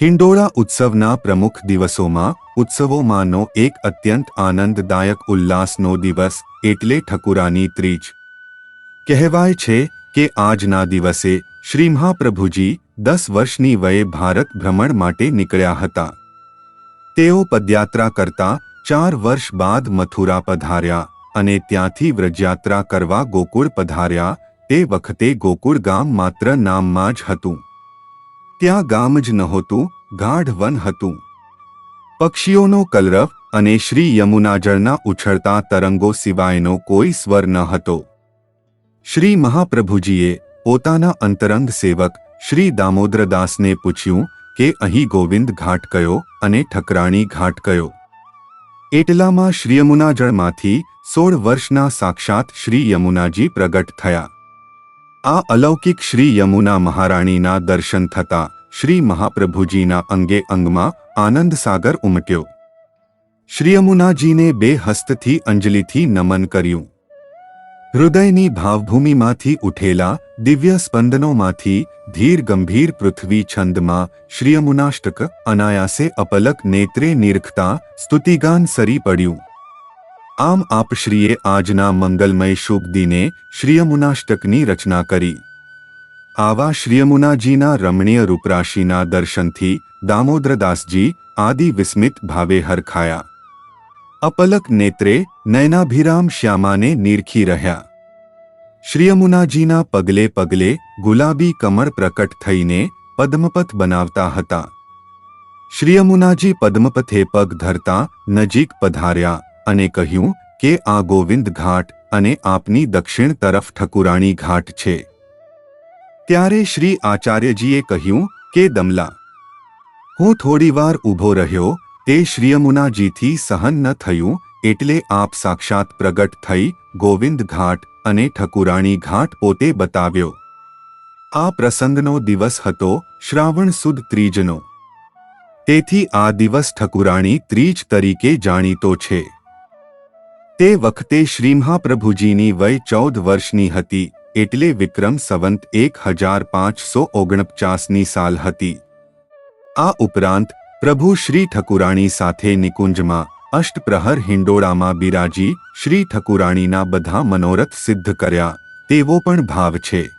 હિંડોળા ઉત્સવના પ્રમુખ દિવસોમાં ઉત્સવોમાંનો એક અત્યંત આનંદદાયક ઉલ્લાસનો દિવસ એટલે ઠકુરાની ત્રીજ. કહેવાય છે કે આજના દિવસે શ્રી મહાપ્રભુજી દસ વર્ષની વયે ભારત ભ્રમણ માટે નીકળ્યા હતા. તેઓ પદયાત્રા કરતા ચાર વર્ષ બાદ મથુરા પધાર્યા અને ત્યાંથી વ્રજયાત્રા કરવા ગોકુળ પધાર્યા તે વખતે ગોકુળ ગામ માત્ર નામમાં જ હતું. ત્યાં ગામ જ નહોતું, ગાઢ વન હતું. પક્ષીઓનો કલરવ અને શ્રી યમુનાજળના ઉછળતા તરંગો સિવાયનો કોઈ સ્વર ન હતો. શ્રી મહાપ્રભુજીએ પોતાના અંતરંગ સેવક શ્રી દામોદરદાસને પૂછ્યું કે અહીં ગોવિંદ ઘાટ કયો અને ઠકરાણી ઘાટ કયો? એટલામાં શ્રી યમુનાજળમાંથી સોળ વર્ષના સાક્ષાત શ્રી યમુનાજી પ્રગટ થયા. આ અલૌકિક શ્રી યમુના મહારાણીના દર્શન થતા શ્રી મહાપ્રભુજીના અંગે અંગમાં આનંદ સાગર ઉમટ્યો. શ્રી યમુનાજીને બે હસ્તથી અંજલિથી નમન કર્યું. હૃદયની ભાવભૂમિમાંથી ઉઠેલા દિવ્ય સ્પંદનોમાંથી ધીર ગંભીર પૃથ્વી છંદમાં શ્રીયમુનાષ્ટક અનાયાસે અપલક નેત્રે નિરખતા સ્તુતિગાન સરી પડ્યું. આમ આપશ્રીએ આજના મંગલમય શુભ દિને શ્રીયમુનાષ્ટકની રચના કરી. આવા શ્રીયમુનાજીના રમણીય રૂપરાશિના દર્શનથી દામોદરદાસજી આદિ વિસ્મિત ભાવે હરખાયા. અપલક નેત્રે નયનાભિરામ શ્યામાને નીરખી રહ્યા. શ્રીયમુનાજીના પગલે પગલે ગુલાબી કમર પ્રકટ થઈને પદ્મપથ બનાવતા હતા. શ્રીયમુનાજી પદ્મપથે પગ ધરતા નજીક પધાર્યા અને કહ્યું કે આ ગોવિંદ ઘાટ અને આપની દક્ષિણ તરફ ઠકુરાણી ઘાટ છે. ત્યારે શ્રી આચાર્યજીએ કહ્યું કે, દમલા, હું થોડીવાર ઊભો રહ્યો, તે શ્રીયમુનાજીથી સહન ન થયું, એટલે આપ સાક્ષાત પ્રગટ થઈ ગોવિંદ ઘાટ અને ઠકુરાણી ઘાટ પોતે બતાવ્યો. આ પ્રસંગનો દિવસ હતો શ્રાવણ સુદ ત્રીજનો. તેથી આ દિવસ ઠકુરાણી ત્રીજ તરીકે જાણીતો છે. તે વખતે શ્રી મહાપ્રભુજીની વય ચૌદ વર્ષની હતી. એટલે વિક્રમ સંવંત એક હજાર પાંચસો ઓગણપચાસની સાલ હતી. આ ઉપરાંત, પ્રભુ શ્રી ઠકુરાણી સાથે નિકુંજમાં, અષ્ટપ્રહર હિંડોળામાં બિરાજી શ્રી ઠકુરાણીના બધા મનોરથ સિદ્ધ કર્યા. તેવો પણ ભાવ છે.